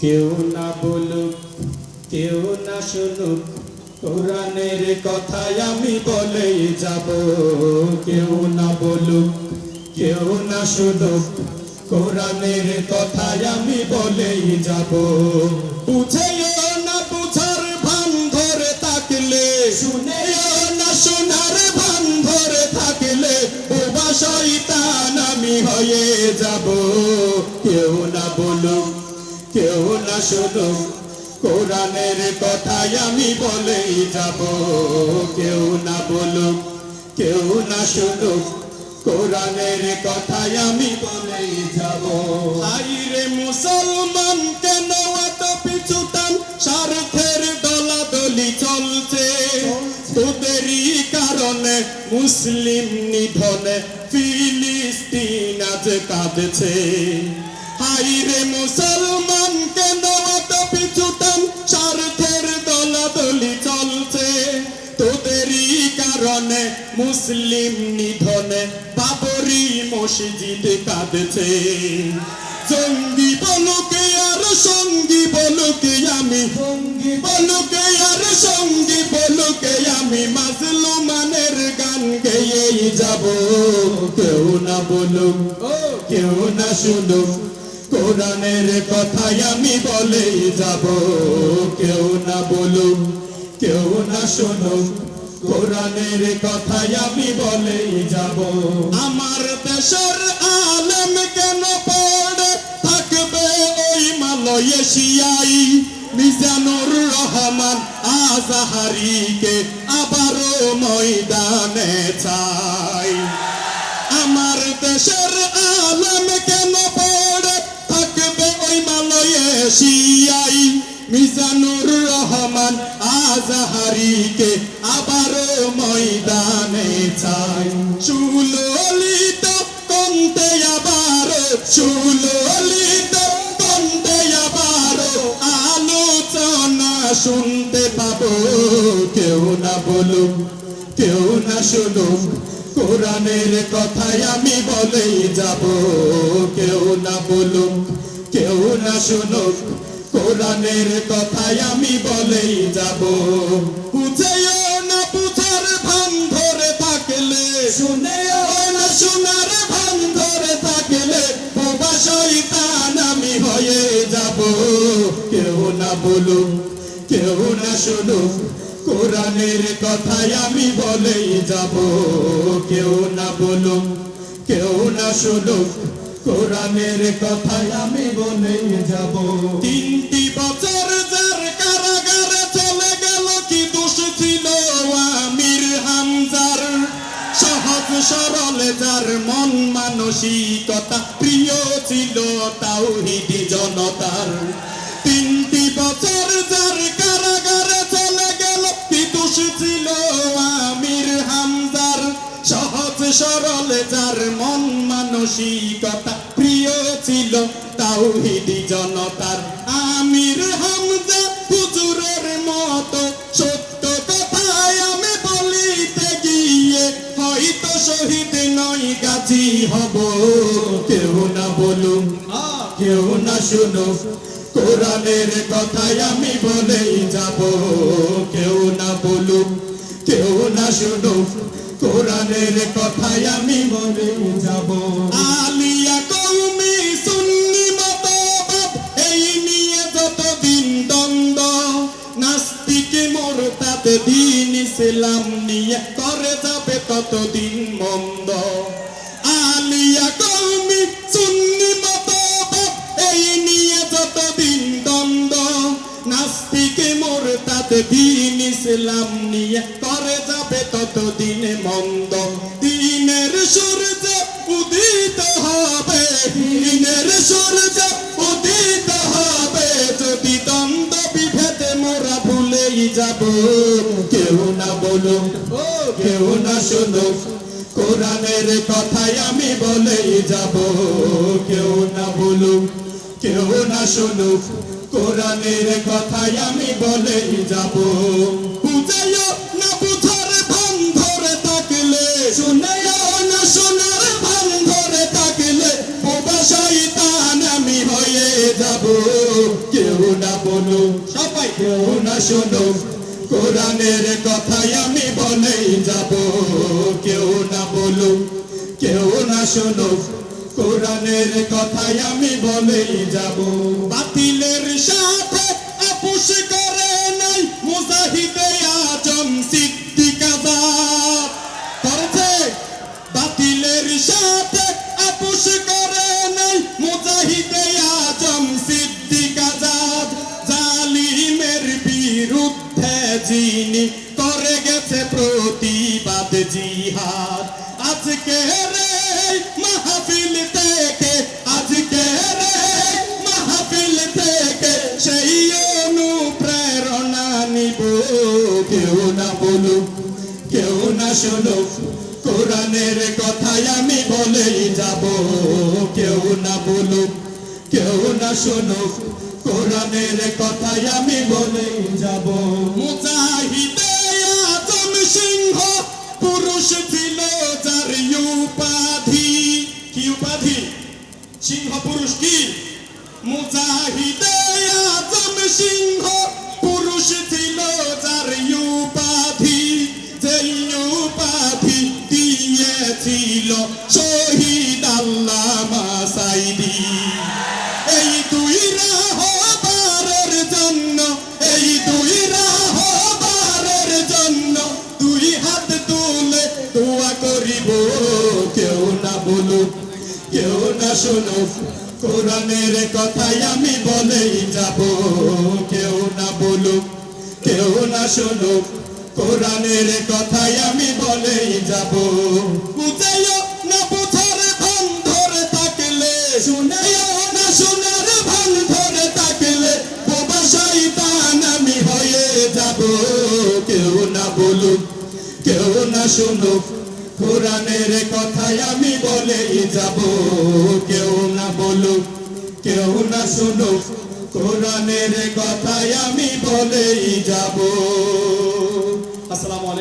কেউ না বলুক, কেউ না শুনুক, কোরআনের কথায় আমি বলেই যাব। কেউ না বলুক, কেউ না শুনুক, কোরআনের কথায় আমি বলেই যাব। বুঝেও না বুঝার ভান ধরে থাকলে, শুনেও না শোনার ভান ধরে থাকলে বোবা আমি হয়ে যাব। কেউ না বলুক কেউ কোরআনের কথাই আমি বলেই যাব। কেউ না বলুক, কেউ না শুনুক, কোরআনের কথাই আমি বলেই যাব। আইরে মুসলমান, কেন এত পিছুটান স্বার্থের দলাদলি চলছে। তোদেরই কারণে মুসলিম নিধনে ফিলিস্তিন আজ কাঁদছে। হাইরে মুসলমান, কেন এত পিছুটান? স্বার্থের দলাদলি চলছে। তোদেরই মুসলিম নিধনে বাবরি মসজিদ কাঁদছে। জঙ্গি বলুকে আর সঙ্গী বলুকে আমি সঙ্গী বলুকে আর সঙ্গী বলুকে আমি, মাজলুমানের গান গেয়েই যাব। কেউ না বলুক, কেউ না শুনুক। কোরআনের কথাই আমি বলে যাব। কেউ না বলুক, কেউ না শুনুক, কোরআনের কথাই আমি বলেই যাব। আমার দেশের আলেম কেন পড়ে? থাকবে ওই মালয়েশিয়াই। মিজানুর রহমান আজাহারিকে আবারও ময়দানে চাই। আমার দেশের আলম মিজানুর রহমান আজাহারিকে আবারও ময়দানে চাই। সুললিত কন্তে আবারও সুললিত কন্তে আবারও আলোচনা শুনতে পাবো। কেউ না বলুক, কেউ না শুনুক, কোরআনের কথাই আমি বলেই যাব। কেউ না বলুক কেউ না শুনুক কোরআনের কথাই আমি বলেই যাব। বুঝেও না বুঝার ভান ধরে থাকলে শুনেও না শোনার ভান ধরে থাকলে বোবা শয়তান আমি হয়ে যাব। কেউ না বলুক কেউ না শুনুক কোরআনের কথাই আমি বলেই যাব। কেউ না বলুক কেউ না শুনুক কোরআনের কথাই আমি বলেই যাব। তিনটি বছর যার কারাগারে চলে গেল, কি দোষ ছিল আমির হামজার? সহজ সরল যার মন মানসিকতা প্রিয় ছিল তাওহিদি জনতার। তিনটি বছর যার কারাগারে চলে গেল, কি দোষ ছিল সরল যার মন মানসিকতা প্রিয় ছিল, তাওহিদি জনতার। আমির হামজা হুজুরের মতো সত্য কথায় আমি বলিতে গিয়ে হয়তো শহীদ নয় গাজী হব। কেউ না বলুন কেউ না শুনুক, কোরআনের কথাই আমি বলেই যাব। কেউ না বলুক, কেউ না শুনুক কোরআনের কথাই আমি বলেই যাব। আলিয়া কৌমি সুন্নি মতবাদ, এই নিয়ে যতদিন দ্বন্দ্ব, নাস্তিক মোরতাদ দিন ইসলাম নিয়ে করে যাবে ততদিন মন্দ। আলিয়া কৌমি সুন্নি মতবাদ, এই নিয়ে যতদিন দ্বন্দ্ব, নাস্তিক মোরতাদ দিন ইসলাম নিয়ে করে যাবে ততদিন মন্দ, দিনের সূর্য উদিত হবে। দিনের সূর্য উদিত হবে। যদি দ্বন্দ্ব বিভেদে মোরা ভুলেই যাব। কেউ না বলুক কেউ না শুনুক, কোরআনের কথাই আমি বলেই যাব। কেউ না বলুক, কেউ না শুনুক, কোরআনের কথাই আমি বলেই যাব। বুঝাইও না বলুক সবাই কেউ না শোনো, কোরআনের কথাই আমি বলেই যাব। কেউ না বলো, কেউ না শোনো, কোরআনের কথাই আমি বলেই যাব। বাতিলের সাথে যিনি করে গেছে প্রতিবাদ জিহাদ। আজকে রে মাহফিল থেকে, আজকে রে মাহফিল থেকে সেই অনুপ্রেরণা নিব। কেউ না বলুক, কেউ না শোনো কোরআনের কথাই আমি বলেই যাব। কেউ না বলুক কেউ না শুনুক, কোরআনের কথাই আমি বলেই যাব। মুজাহিদে আজম সিংহ, পুরুষ ছিল যার উপাধি। কি উপাধি? সিংহ, পুরুষ কি? মুজাহিদে সিংহ, পুরুষ ছিল যার উপাধি। যেই উপাধি দিয়েছিল না কেউ না শুনুক, কোরআনের কথাই আমি বলেই যাব। কেউ না বলুক, কেউ না শুনুক, কোরআনের কথাই আমি বলেই যাব। থাকলে শুনেও না শোনার ভান থাকলে, বোবা শয়তান আমি হয়ে যাব। কেউ না বলুক, কেউ না শুনুক কোরআনের কথায় আমি বলেই যাব। কেউ না বলুক, কেউ না শুনুক, কোরআনের কথায় আমি বলেই যাব। আসসালামু আলাইকুম।